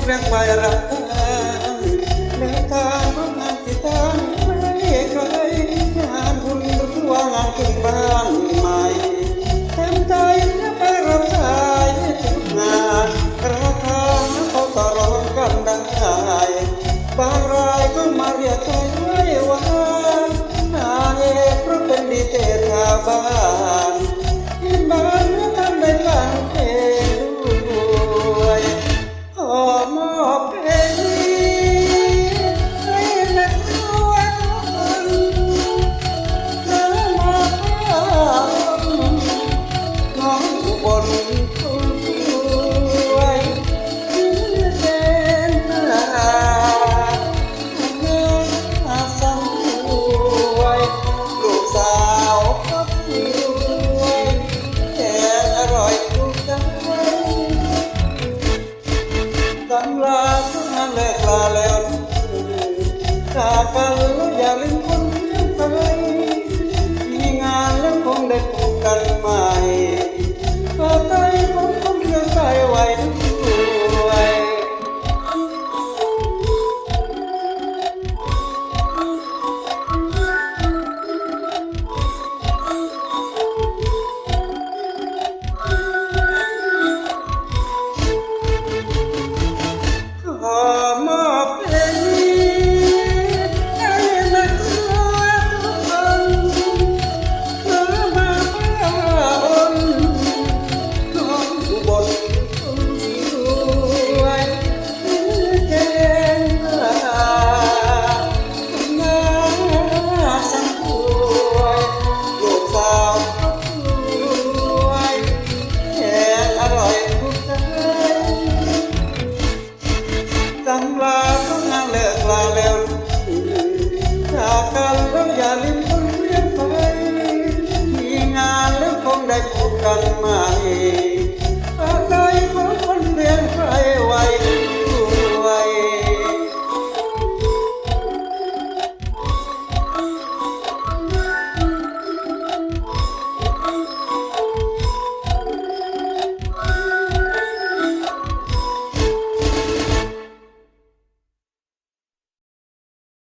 เเลิกลาแล้วจากกันอย่าลืมคนเลี้ยงไปมีงานแล้วคงได้พบกันมา อย่าลืมคนเรียนไป มีงานแล้วคงได้พบกันใหม่อะไรของคนเรียนใครไว้